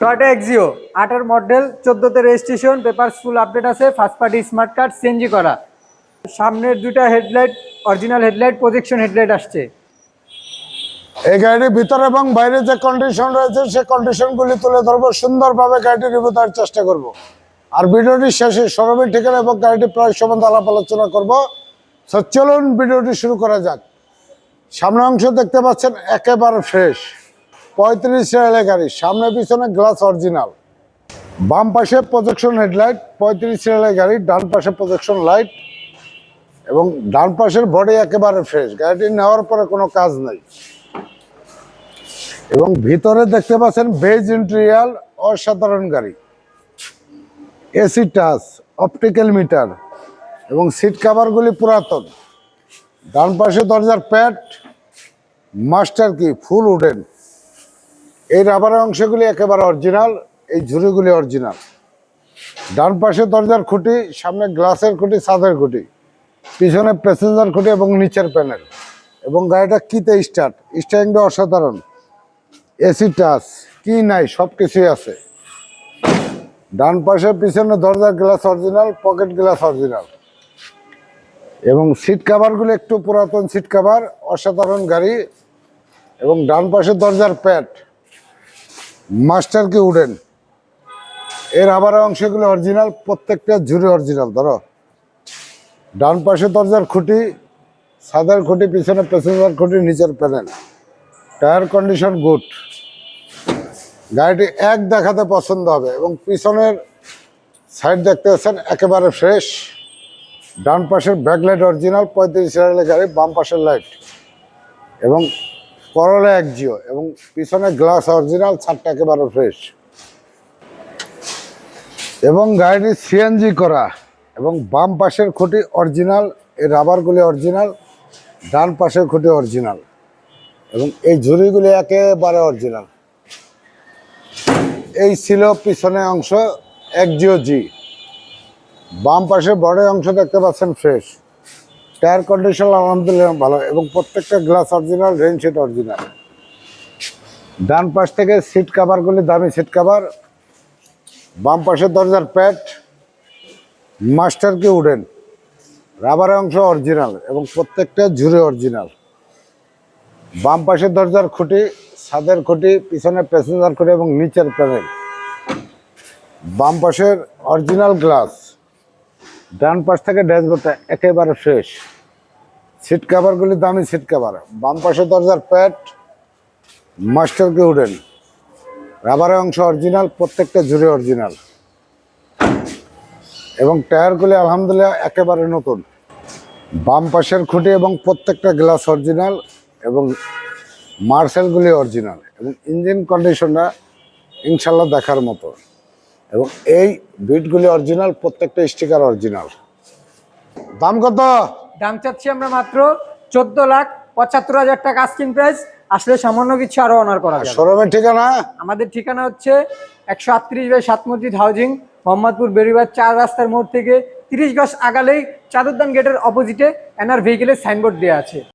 Toyota Axio আটের model চোদ্দোতে registration paper full update আছে first party smart card CNG করা। সামনের দুটা headlight original headlight projection headlight আসছে। এই গাড়ির ভিতরে এবং বাইরে যে কন্ডিশন রয়েছে সে কন্ডিশনগুলি তুলে ধরবো, সুন্দরভাবে গাড়িটি রিভিউ দেওয়ার চেষ্টা করব। আর ভিডিওটি শেষে শোরুমের ঠিকানা এবং গাড়িটি প্রায় সম্বন্ধে আলাপ আলোচনা করব। তো চলুন ভিডিওটি শুরু করা যাক। সামনে অংশ দেখতে পাচ্ছেন, একেবারে ফ্রেশ পঁয়ত্রিশ রেলের গাড়ি, সামনে পিছনে গ্লাস অরিজিনাল বাম পাশে প্রজেকশন হেডলাইট পঁয়ত্রিশ রেলের গাড়ি, ডান পাশে প্রজেকশন লাইট এবং ডান পাশের বডি একেবারে ফ্রেশ গাড়িটি নেওয়ার পরে কোনো কাজ নেই। এবং ভিতরে দেখতে পাচ্ছেন বেজ ইন্টেরিয়াল অসাধারণ গাড়ি। এসি টাচ অপটিক্যাল মিটার এবং সিট কাভারগুলি পুরাতন। ডান পাশে দরজার প্যাট মাস্টার কি ফুল উডেন এই রাবারের অংশগুলি একেবারে অরিজিনাল, এই ঝুড়িগুলি অরিজিনাল। ডান পাশে দরজার খুঁটি, সামনে গ্লাসের খুঁটি, ছাদের খুঁটি, পিছনে প্যাসেঞ্জার খুঁটি এবং নিচের প্যানেল। এবং গাড়িটা কিতে স্টার্ট? স্টারিংটা অসাধারণ। এসি টাচ, কি নাই সব কিছুই আছে। ডান পাশে পিছনে দরজার glass original, pocket glass original. এবং সিট কাভারগুলো একটু পুরাতন সিট কাভার, অসাধারণ গাড়ি। এবং ডান পাশে দরজার প্যাড। মাস্টার কি উডেন। এর আবার অংশগুলো অরিজিনাল, প্রত্যেকটা ঝুড়ি অরিজিনাল, ধরো। ডান পাশে দরজার খুঁটি সাদার খুঁটি, পিছনে প্যাসেঞ্জার খুঁটি, নিচের প্যানেল টায়ার কন্ডিশন গুড গাড়িটি এক দেখাতে পছন্দ হবে এবং পিছনের সাইড দেখতে পাচ্ছেন, একেবারে ফ্রেশ ডান পাশের ব্যাকলাইট অরিজিনাল পঁয়ত্রিশ হাজারের গাড়ি, বাম পাশের লাইট এবং করলে এক জিও এবং পিছনে গ্লাস অরিজিনাল ছাদটা একেবারে ফ্রেশ এবং গাড়িটি সিএনজি করা এবং বাম পাশের খুঁটি অরিজিনাল এই রাবারগুলি অরিজিনাল ডান পাশের খুঁটি অরিজিনাল এবং এই ঝুড়িগুলি একেবারে অরিজিনাল এই ছিল পিছনে অংশ এক জিও জি বাম পাশে বড় অংশ দেখতে পাচ্ছেন ফ্রেশ টায়ার কন্ডিশন আলহামদুলিল্লাহ, ভালো। এবং প্রত্যেকটা গ্লাস অরিজিনাল রেন সিট অরিজিনাল ডান পাশ থেকে সিট কাভারগুলি দামি সিট কাভার বাম পাশের দরজার প্যাট মাস্টার কি উডেন রাবারের অংশ অরিজিনাল এবং প্রত্যেকটা ঝুড়ি অরিজিনাল বাম পাশের দরজার খুঁটি, ছাদের খুঁটি, পিছনে প্যাসেঞ্জার খুঁটি এবং নিচের প্যানেল বাম পাশের অরিজিনাল গ্লাস ডান পাশ থেকে ড্যাশবোর্ডটা একেবারে ফ্রেশ সিট কাভারগুলি দামি সিট কাভার বাম পাশে দরজার প্যাড মাস্টার উডেন রাবারের অংশ অরিজিনাল প্রত্যেকটা জুড়ে অরিজিনাল এবং টায়ারগুলি আলহামদুলিল্লাহ একেবারে নতুন। বাম পাশের খুঁটি এবং প্রত্যেকটা গ্লাস অরিজিনাল এবং মার্সেলগুলি অরিজিনাল এবং ইঞ্জিন কন্ডিশনটা ইনশাল্লাহ দেখার মতো। এবং এই বিটগুলি অরিজিনাল প্রত্যেকটা স্টিকার অরিজিনাল দাম কত? দাম চাচ্ছি আমরা মাত্র চোদ্দ লাখ পঁচাত্তর হাজার টাকা আস্কিং প্রাইস আসলে সামান্য কিছু আরও অনার করা শোরুমের ঠিকানা? আমাদের ঠিকানা হচ্ছে একশো আটত্রিশ বাই সাত মসজিদ হাউজিং মোহাম্মদপুর বেরিবার চার রাস্তার মোড় থেকে তিরিশ গজ আগালেই চাদরদান গেটের অপোজিটে এনার ভেহিকেলের সাইনবোর্ড দেওয়া আছে।